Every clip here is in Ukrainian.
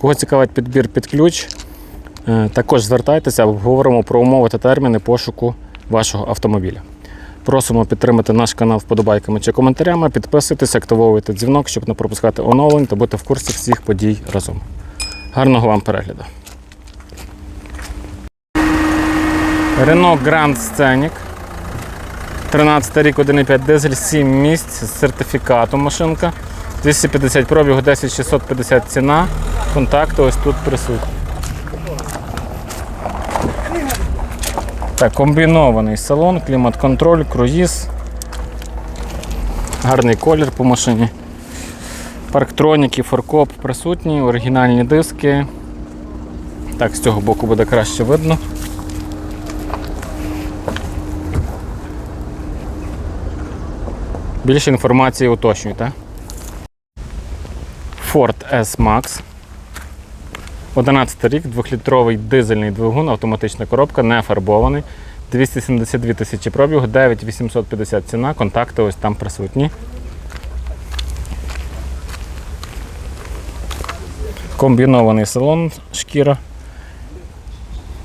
Кого цікавить підбір під ключ, е, також звертайтеся, обговоримо про умови та терміни пошуку вашого автомобіля. Просимо підтримати наш канал вподобайками чи коментарями, підписуйтесь, активовуйте дзвінок, щоб не пропускати оновлень та бути в курсі всіх подій разом. Гарного вам перегляду. Renault Grand Scenic. 13 рік, 1,5 дизель, 7 місць з сертифікатом машинка. 250 пробігу, 10650 ціна. Контакти ось тут присутні. Так, комбінований салон, клімат-контроль, круїз. Гарний колір по машині. Парктроніки, форкоп присутні, оригінальні диски. Так, з цього боку буде краще видно. Більше інформації уточнюйте. Ford S-Max. 11 рік, 2-літровий дизельний двигун, автоматична коробка, не фарбований. 272 тисячі пробігу, 9850 ціна, контакти ось там присутні. Комбінований салон, шкіра.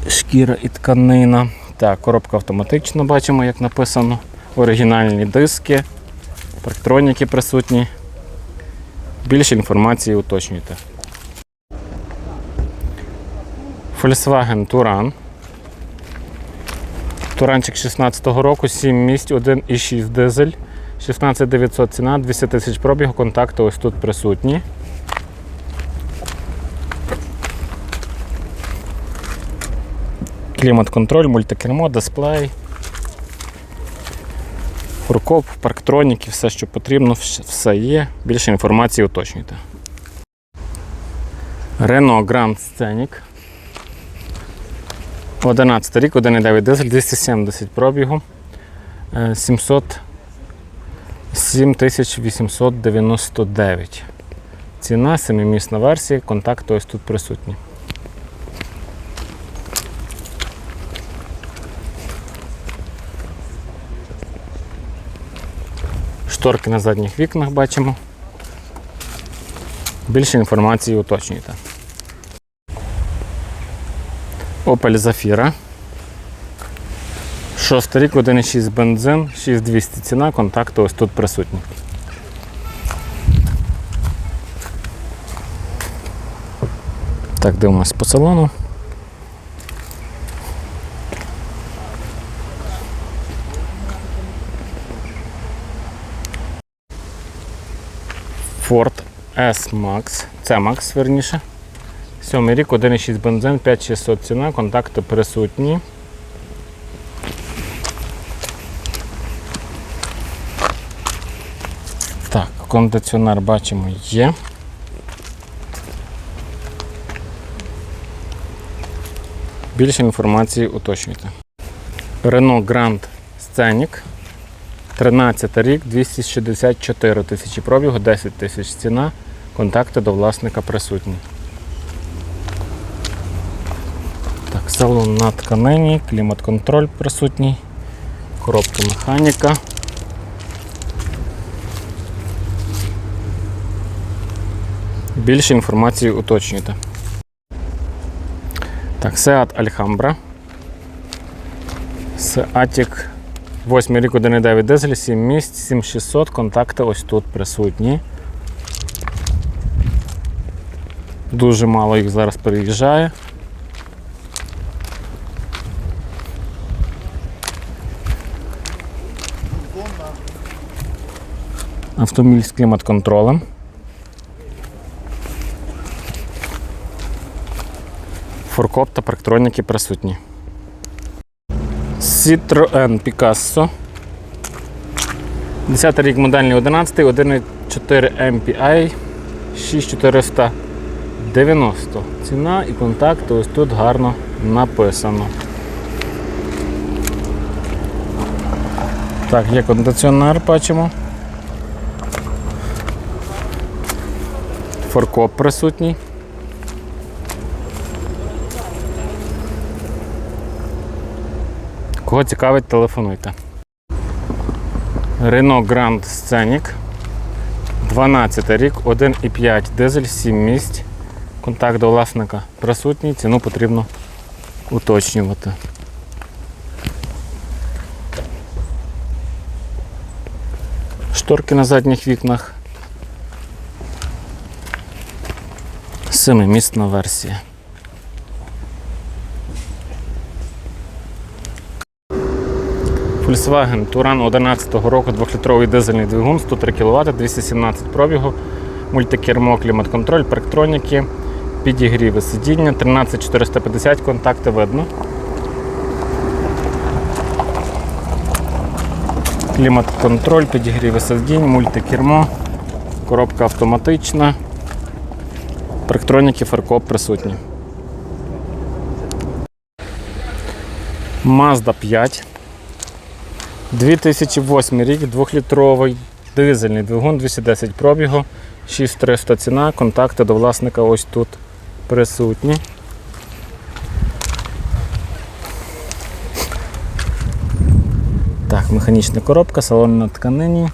Шкіра і тканина. Так, коробка автоматична, бачимо, як написано. Оригінальні диски, парктроніки присутні. Більше інформації уточнюйте. Volkswagen Touran. Туранчик 16-го року, 7 місць, 1,6 дизель, 16900 ціна, 200 тисяч пробігу, контакти ось тут присутні. Клімат-контроль, мультикермо, дисплей. Фуркоп, парктроніки, все, що потрібно, все є. Більше інформації уточнюйте. Renault Grand Scenic. 11 рік, 1,9 дизель, 270 пробігу. е, 700 7899. Ціна, семимісна версія, контакти ось тут присутні. Шторки на задніх вікнах бачимо. Більше інформації уточнюйте. Opel Zafira. Шостий рік, 1,6 бензин, 6200 ціна, контакти ось тут присутні. Так, дивимось по салону. Ford S-Max, C-Max, верніше. Сьомий рік, 1,6 бензин, 5600 ціна, контакти присутні. Так, кондиціонер бачимо є. Більше інформації уточнюйте. Renault Grand Scenic. 13 рік, 264 тисячі пробігу, 10 тисяч ціна. Контакти до власника присутні. Так, салон на тканині, клімат-контроль присутній, коробка механіка. Більше інформації уточнюйте. Так, Seat Alhambra. Seatic 8 рік 1,9 дизель, 7 місць, 7600, контакти ось тут присутні. Дуже мало їх зараз переїжджає. Автомобіль з клімат-контролем. Форкоп та парктроніки присутні. Citroen Picasso. 10 рік модельний 11, 1,4 MPI, 6400 90 ціна і контакти ось тут гарно написано. Так, є кондиціонер, бачимо. Форкоп присутній. Кого цікавить, телефонуйте. Renault Grand Scenic. 12 рік, 1,5 дизель, 7 місць. Контакт до власника присутній, ціну потрібно уточнювати. Шторки на задніх вікнах. Семимісна версія. Volkswagen Туран 11 року 2-літровий дизельний двигун, 103 кВт, 217 пробігу, мультикермо, клімат-контроль, парктроніки, підігріви сидіння, 13450, контакти видно. Клімат-контроль, підігріви сидінь, мультикермо, коробка автоматична, парктроніки, фаркоп присутні. Mazda 5. 2008 рік, 2-літровий дизельний двигун, 210 пробігу, 6300 ціна, контакти до власника ось тут присутні. Так, механічна коробка, салон на тканині.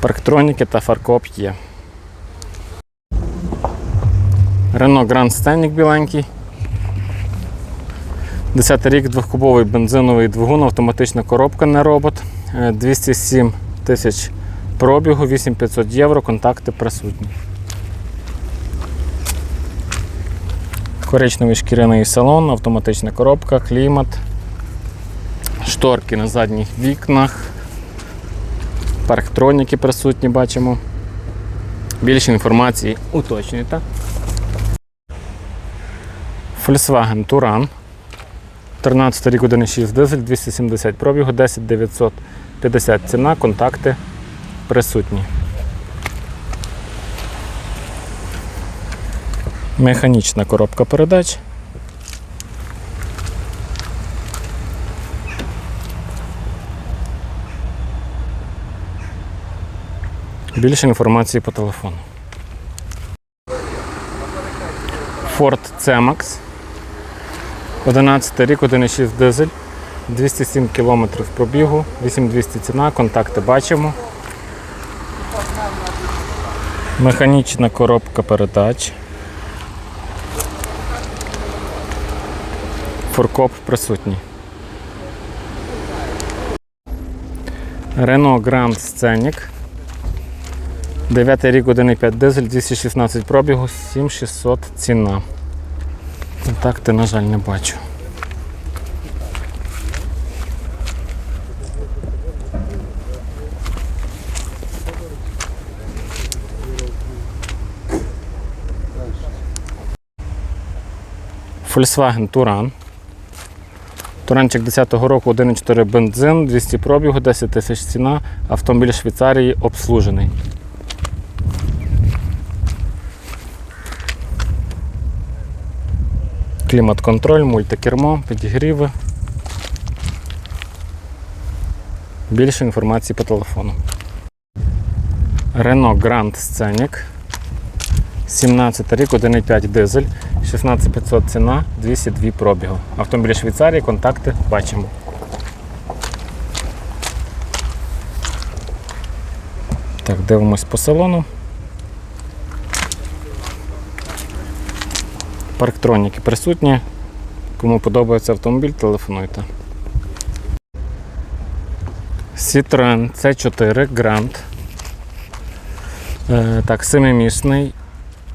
Парктроніки та фаркоп є. Renault Grand Scenic біленький. 10 рік, двохкубовий бензиновий двигун, автоматична коробка не робот. Е, 207 тисяч пробігу, 8500 євро, контакти присутні. Коричневий шкіряний салон, автоматична коробка, клімат, шторки на задніх вікнах, парктроніки присутні, бачимо. Більше інформації уточнюйте. Volkswagen Touran. 13 рік 1,6 дизель, 270 пробігу, 10 950 ціна, контакти присутні. Механічна коробка передач. Більше інформації по телефону. Ford C-Max. 11 рік, 1,6 дизель, 207 км пробігу, 8200 ціна, контакти бачимо. Механічна коробка передач. Форкоп присутній. Renault Grand Scenic. 9 рік, 1,5 дизель, 216 пробігу, 7600 ціна. Контакти, на жаль, не бачу. Volkswagen Туран. Туранчик 10-го року 1,4 бензин, 200 пробігу, 10 тисяч ціна. Автомобіль Швейцарії обслужений. Клімат-контроль, мультикермо, підігріви. Більше інформації по телефону. Renault Grand Scenic. 17 рік, 1,5 дизель, 16500 ціна, 202 пробігу. Автомобіль Швейцарії, контакти бачимо. Так, дивимось по салону. Парктроніки присутні. Кому подобається автомобіль, телефонуйте. Citroen C4 Grand. Е, так, семимісний.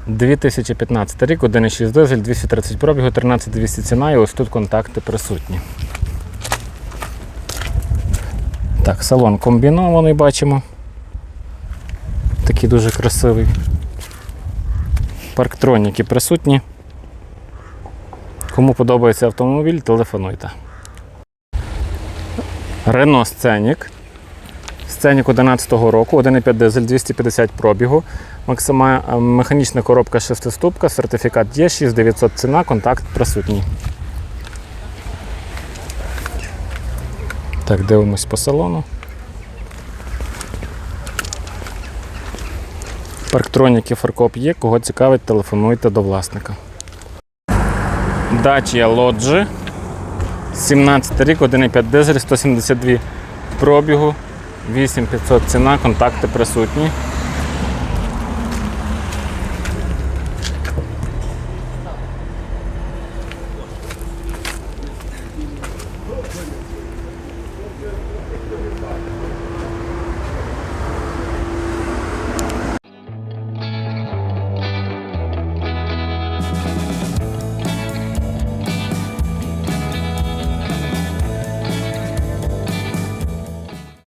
2015 рік, 1,6 дизель, 230 пробігу, 13200 ціна і ось тут контакти присутні. Так, салон комбінований бачимо. Такий дуже красивий. Парктроніки присутні. Кому подобається автомобіль, телефонуйте. Renault Scenic. Сценік 11 року, 1,5 дизель, 250 пробігу. Максима... е, Механічна коробка 6-ступка, сертифікат є, 6900 ціна, контакт присутній. Так, дивимось по салону. Парктроніки фаркоп є, кого цікавить, телефонуйте до власника. Dacia Lodge. 17 рік, 1,5 дизель, 172 пробігу, 8500 ціна, контакти присутні.